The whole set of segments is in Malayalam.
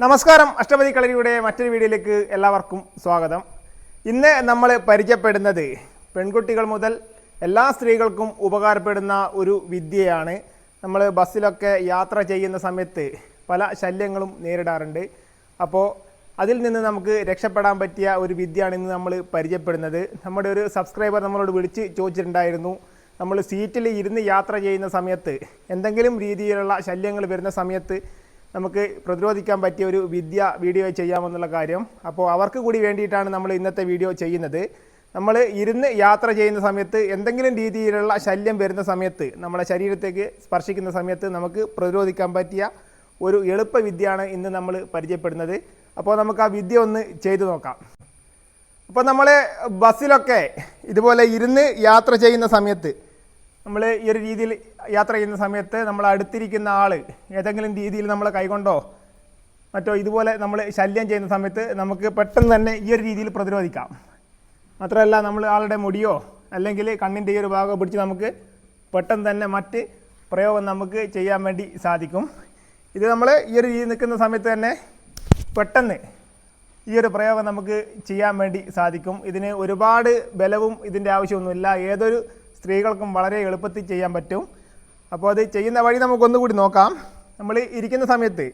നമസ്കാരം അഷ്ടപതി കളരിയുടെ മറ്റൊരു വീഡിയോയിലേക്ക് എല്ലാവർക്കും സ്വാഗതം. ഇന്ന് നമ്മൾ പരിചയപ്പെടുന്നത് പെൺകുട്ടികൾ മുതൽ എല്ലാ സ്ത്രീകൾക്കും ഉപകാരപ്പെടുന്ന ഒരു വിദ്യയാണ്. നമ്മൾ ബസ്സിലൊക്കെ യാത്ര ചെയ്യുന്ന സമയത്ത് പല ശല്യങ്ങളും നേരിടാറുണ്ട്. അപ്പോൾ അതിൽ നിന്ന് നമുക്ക് രക്ഷപ്പെടാൻ പറ്റിയ ഒരു വിദ്യയാണ് ഇന്ന് നമ്മൾ പരിചയപ്പെടുന്നത്. നമ്മുടെ ഒരു സബ്സ്ക്രൈബർ നമ്മളോട് വിളിച്ച് ചോദിച്ചിട്ടുണ്ടായിരുന്നു നമ്മൾ സീറ്റിൽ ഇരുന്ന് യാത്ര ചെയ്യുന്ന സമയത്ത് എന്തെങ്കിലും രീതിയിലുള്ള ശല്യങ്ങൾ വരുന്ന സമയത്ത് നമുക്ക് പ്രതിരോധിക്കാൻ പറ്റിയ ഒരു വിദ്യ വീഡിയോ ചെയ്യാമെന്നുള്ള കാര്യം. അപ്പോൾ അവർക്ക് കൂടി വേണ്ടിയിട്ടാണ് നമ്മൾ ഇന്നത്തെ വീഡിയോ ചെയ്യുന്നത്. നമ്മൾ ഇരുന്ന് യാത്ര ചെയ്യുന്ന സമയത്ത് എന്തെങ്കിലും രീതിയിലുള്ള ശല്യം വരുന്ന സമയത്ത് നമ്മുടെ ശരീരത്തേക്ക് സ്പർശിക്കുന്ന സമയത്ത് നമുക്ക് പ്രതിരോധിക്കാൻ പറ്റിയ ഒരു എളുപ്പ വിദ്യയാണ് ഇന്ന് നമ്മൾ പരിചയപ്പെടുന്നത്. അപ്പോൾ നമുക്ക് ആ വിദ്യ ഒന്ന് ചെയ്തു നോക്കാം. അപ്പോൾ നമ്മൾ ബസ്സിലൊക്കെ ഇതുപോലെ ഇരുന്ന് യാത്ര ചെയ്യുന്ന സമയത്ത് നമ്മൾ ഈ ഒരു രീതിയിൽ യാത്ര ചെയ്യുന്ന സമയത്ത് നമ്മൾ അടുത്തിരിക്കുന്ന ആൾ ഏതെങ്കിലും രീതിയിൽ നമ്മൾ കൈകൊണ്ടോ മറ്റോ ഇതുപോലെ നമ്മൾ ശല്യം ചെയ്യുന്ന സമയത്ത് നമുക്ക് പെട്ടെന്ന് തന്നെ ഈ ഒരു രീതിയിൽ പ്രതിരോധിക്കാം. മാത്രമല്ല നമ്മൾ ആളുടെ മുടിയോ അല്ലെങ്കിൽ കണ്ണിന്റെ ഈ ഒരു ഭാഗം പിടിച്ച് നമുക്ക് പെട്ടെന്ന് തന്നെ മറ്റ് പ്രയോഗം നമുക്ക് ചെയ്യാൻ വേണ്ടി സാധിക്കും. ഇത് നമ്മൾ ഈ ഒരു രീതിയിൽ നിൽക്കുന്ന സമയത്ത് തന്നെ പെട്ടെന്ന് ഈ ഒരു പ്രയോഗം നമുക്ക് ചെയ്യാൻ വേണ്ടി സാധിക്കും. ഇതിന് ഒരുപാട് ബലവും ഇതിന്റെ ആവശ്യമൊന്നുമില്ല. ഏതൊരു സ്ത്രീകൾക്കും വളരെ എളുപ്പത്തിൽ ചെയ്യാൻ പറ്റും. അപ്പോൾ അത് ചെയ്യുന്ന വഴി നമുക്കൊന്നുകൂടി നോക്കാം. നമ്മൾ ഇരിക്കുന്ന സമയത്ത്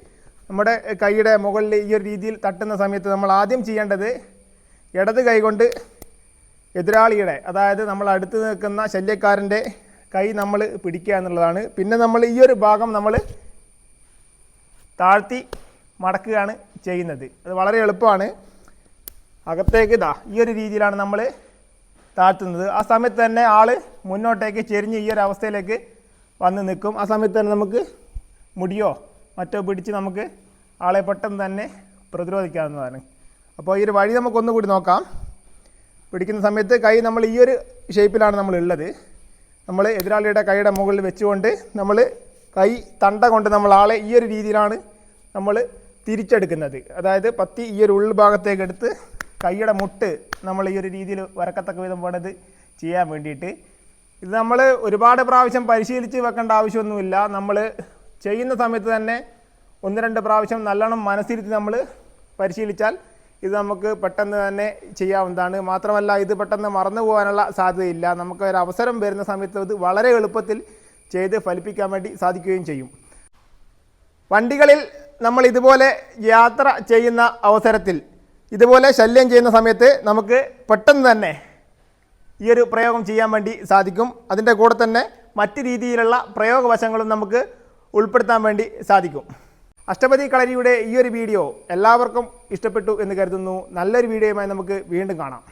നമ്മുടെ കൈയുടെ മുകളിൽ ഈ ഒരു രീതിയിൽ തട്ടുന്ന സമയത്ത് നമ്മൾ ആദ്യം ചെയ്യേണ്ടത് ഇടത് കൈകൊണ്ട് എതിരാളിയുടെ അതായത് നമ്മൾ അടുത്ത് നിൽക്കുന്ന ശല്യക്കാരന്റെ കൈ നമ്മൾ പിടിക്കുക എന്നുള്ളതാണ്. പിന്നെ നമ്മൾ ഈ ഒരു ഭാഗം നമ്മൾ താഴ്ത്തി മടക്കുകയാണ്. ചെയ്യുന്നത്. അത് വളരെ എളുപ്പമാണ്. അകത്തേക്ക് ഇതാ ഈ ഒരു രീതിയിലാണ് നമ്മൾ താഴ്ത്തുന്നത്. ആ സമയത്ത് തന്നെ ആൾ മുന്നോട്ടേക്ക് ചെരിഞ്ഞ് ഈ ഒരു അവസ്ഥയിലേക്ക് വന്ന് നിൽക്കും. ആ സമയത്ത് തന്നെ നമുക്ക് മുടിയോ മറ്റോ പിടിച്ച് നമുക്ക് ആളെ പെട്ടെന്ന് തന്നെ പ്രതിരോധിക്കാവുന്നതാണ്. അപ്പോൾ ഈ ഒരു വഴി നമുക്കൊന്നുകൂടി നോക്കാം. പിടിക്കുന്ന സമയത്ത് കൈ നമ്മൾ ഈ ഒരു ഷേപ്പിലാണ് നമ്മൾ ഉള്ളത് നമ്മൾ എതിരാളിയുടെ കൈയുടെ മുകളിൽ വെച്ചുകൊണ്ട് നമ്മൾ കൈ തണ്ട കൊണ്ട് നമ്മൾ ആളെ ഈ ഒരു രീതിയിലാണ് നമ്മൾ തിരിച്ചെടുക്കുന്നത്. അതായത് പത്തി ഈ ഒരു ഉൾഭാഗത്തേക്ക് എടുത്ത് കൈയുടെ മുട്ട് നമ്മൾ ഈ ഒരു രീതിയിൽ വരക്കത്തക്ക വിധം പോണത് ചെയ്യാൻ വേണ്ടിയിട്ട്. ഇത് നമ്മൾ ഒരുപാട് പ്രാവശ്യം പരിശീലിച്ച് വെക്കേണ്ട ആവശ്യമൊന്നുമില്ല. നമ്മൾ ചെയ്യുന്ന സമയത്ത് തന്നെ ഒന്ന് രണ്ട് പ്രാവശ്യം നല്ലോണം മനസ്സിരുത്തി നമ്മൾ പരിശീലിച്ചാൽ ഇത് നമുക്ക് പെട്ടെന്ന് തന്നെ ചെയ്യാവുന്നതാണ്. മാത്രമല്ല ഇത് പെട്ടെന്ന് മറന്നു പോകാനുള്ള സാധ്യതയില്ല. നമുക്ക് ഒരു അവസരം വരുന്ന സമയത്ത് ഇത് വളരെ എളുപ്പത്തിൽ ചെയ്ത് ഫലിപ്പിക്കാൻ വേണ്ടി സാധിക്കുകയും ചെയ്യും. വണ്ടികളിൽ നമ്മൾ ഇതുപോലെ യാത്ര ചെയ്യുന്ന അവസരത്തിൽ ഇതുപോലെ ശല്യം ചെയ്യുന്ന സമയത്ത് നമുക്ക് പെട്ടെന്ന് തന്നെ ഈ ഒരു പ്രയോഗം ചെയ്യാൻ വേണ്ടി സാധിക്കും. അതിന്റെ കൂടെ തന്നെ മറ്റ് രീതിയിലുള്ള പ്രയോഗവശങ്ങളും നമുക്ക് ഉൾപ്പെടുത്താൻ വേണ്ടി സാധിക്കും. അഷ്ടപതി കളരിയുടെ ഈ ഒരു വീഡിയോ എല്ലാവർക്കും ഇഷ്ടപ്പെട്ടു എന്ന് കരുതുന്നു. നല്ലൊരു വീഡിയോയുമായി നമുക്ക് വീണ്ടും കാണാം.